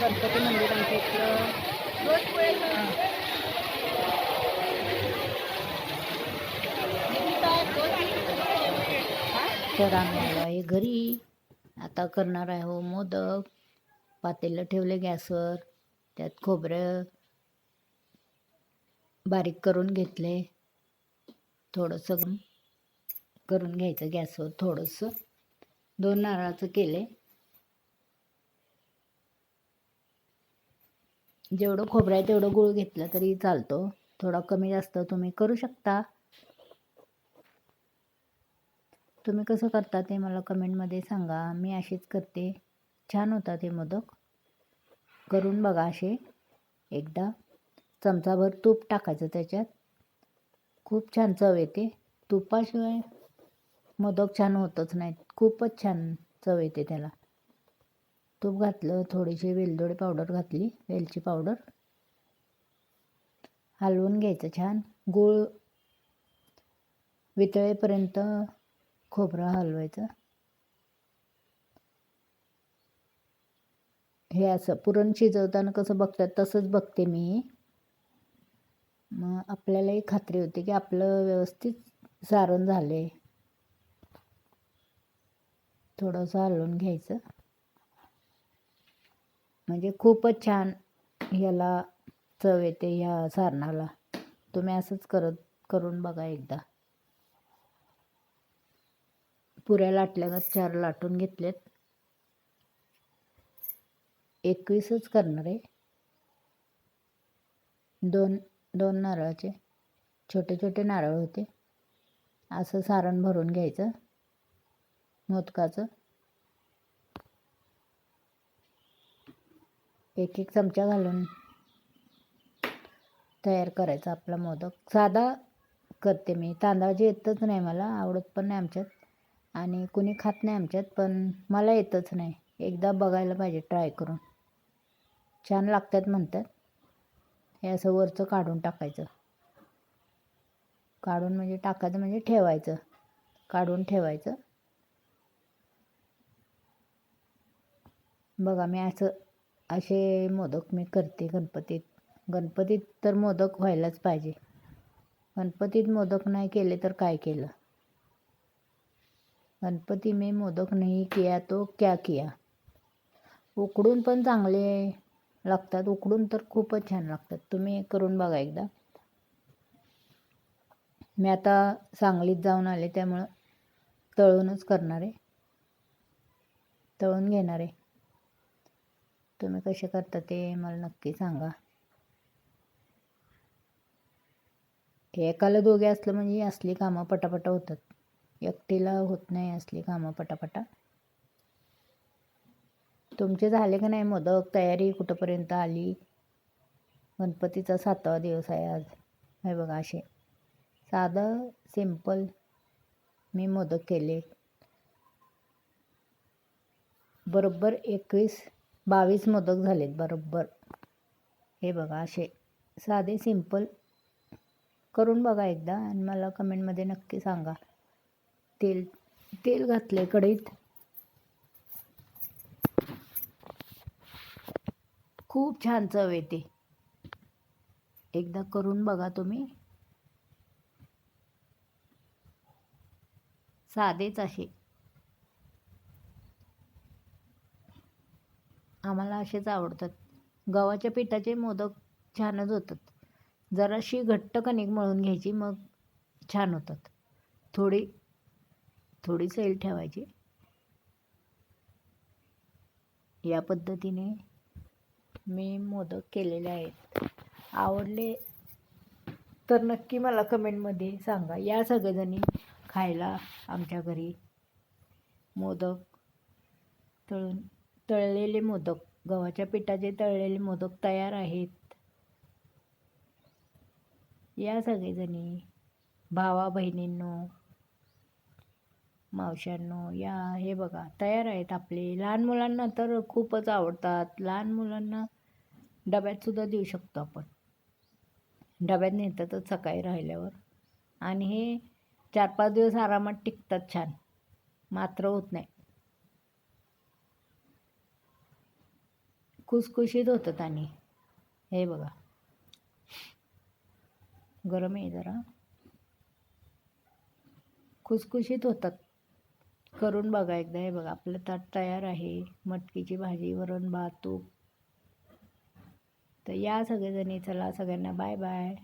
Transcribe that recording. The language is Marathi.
गणपती मंदिर आमच्या इथलं. तर आम्ही आलो आहे घरी. आता करणार आहे हो मोदक. पातेलं ठेवले गॅसवर. त्यात खोबरं बारीक करून घेतले. थोडंसं करून घ्यायचं गॅसवर थोडंसं. दोन नारळाचं केले. जेवढं खोबरं आहे तेवढं गुळ घेतलं तरी चालतो. थोडा कमी जास्त तुम्ही करू शकता. तुम्ही कसं करता ते मला कमेंटमध्ये सांगा. मी अशीच करते. छान होता ते मोदक. करून बघा असे. एकदा चमचाभर तूप टाकायचं त्याच्यात. खूप छान चव येते. तुपाशिवाय मोदक छान होतच नाहीत. खूपच छान चव येते त्याला. तूप घातलं थोडीशी वेलदोडी पावडर घातली वेलची पावडर. हलवून घ्यायचं छान. गूळ वितळेपर्यंत खोबरं हलवायचं. हे असं पुरण शिजवताना कसं बघतात तसंच बघते मी. मग आपल्यालाही खात्री होते की आपलं व्यवस्थित सारण झालं आहे थोडंसं हलवून घ्यायचं. म्हणजे खूपच छान ह्याला चव येते ह्या सारणाला. तुम्ही असंच करत करून बघा एकदा. पुऱ्या लाटल्या चार लाटून घेतलेत. एकवीसच करणार आहे. दोन दोन नारळाचे. छोटे छोटे नारळ होते. असं सारण भरून घ्यायचं. मोदकाचं. एक एक चमचा घालून तयार करायचा आपला मोदक. साधा करते मी. तांदळाचे येतच नाही मला आवडत पण नाही आमच्यात. आणि कुणी खात नाही आमच्यात पण मला येतच नाही. एकदा बघायला पाहिजे ट्राय करून. छान लागतात म्हणतात. हे असं वरचं काढून टाकायचं. काढून म्हणजे टाकायचं म्हणजे ठेवायचं. काढून ठेवायचं. बघा मी असं असे मोदक मी करते. गणपतीत गणपतीत तर मोदक व्हायलाच पाहिजे. गणपतीत मोदक नाही केले तर काय केलं? गणपती मी मोदक नाही किया तो क्या किया? उकडून पण चांगले लागतात. उकडून तर खूपच छान लागतात. तुम्ही करून बघा एकदा. मी आता सांगलीत जाऊन आले त्यामुळं तळूनच करणार आहे. तळून घेणार आहे. तुम्ही कसे करता ते मला नक्की सांगा. एकाला दोघे असलं म्हणजे असली कामं पटापटा होतात. एकटीला होत नाही असली कामं पटापटा. तुमचे झाले का नाही मोदक? तयारी कुठंपर्यंत आली? गणपतीचा सातवा दिवस आहे आज. हे बघा असे. साधं सिंपल मी मोदक केले. बरोबर एकवीस बावीस मोदक झालेत बरोबर. हे बघा असे साधे सिंपल करून बघा एकदा आणि मला कमेंटमध्ये नक्की सांगा. तेल तेल घातले कढईत. खूप छान चव येते. एकदा करून बघा तुम्ही. साधेच असे. आम्हाला असेच आवडतात. गव्हाच्या पिठाचे मोदक छानच होतात. जराशी घट्ट कणिक मळून घ्यायची मग छान होतात. थोडी थोडी सैल ठेवायची. या पद्धतीने मी मोदक केलेले आहेत. आवडले तर नक्की मला कमेंटमध्ये सांगा. या सगळेजणी खायला आमच्या घरी मोदक तळून तळलेले मोदक. गव्हाच्या पिठाचे तळलेले मोदक तयार आहेत. या सगळेजणी भावा बहिणींनो मावशांनो या हे बघा तयार आहेत आपले. लहान मुलांना तर खूपच आवडतात. लहान मुलांना डब्यातसुद्धा देऊ शकतो आपण. डब्यात नेतातच सकाळी राहिल्यावर. आणि हे चार पाच दिवस आरामात टिकतात छान. मात्र होत नाही. खुसखुशीत होतात आणि हे बघा. गरम आहे जरा. खुसखुशीत होतात. करून बघा एकदा. हे बघा आपलं ताट तयार आहे. मटकीची भाजी वरण भात तूप. तर या सगळेजणी चला सगळ्यांना बाय बाय.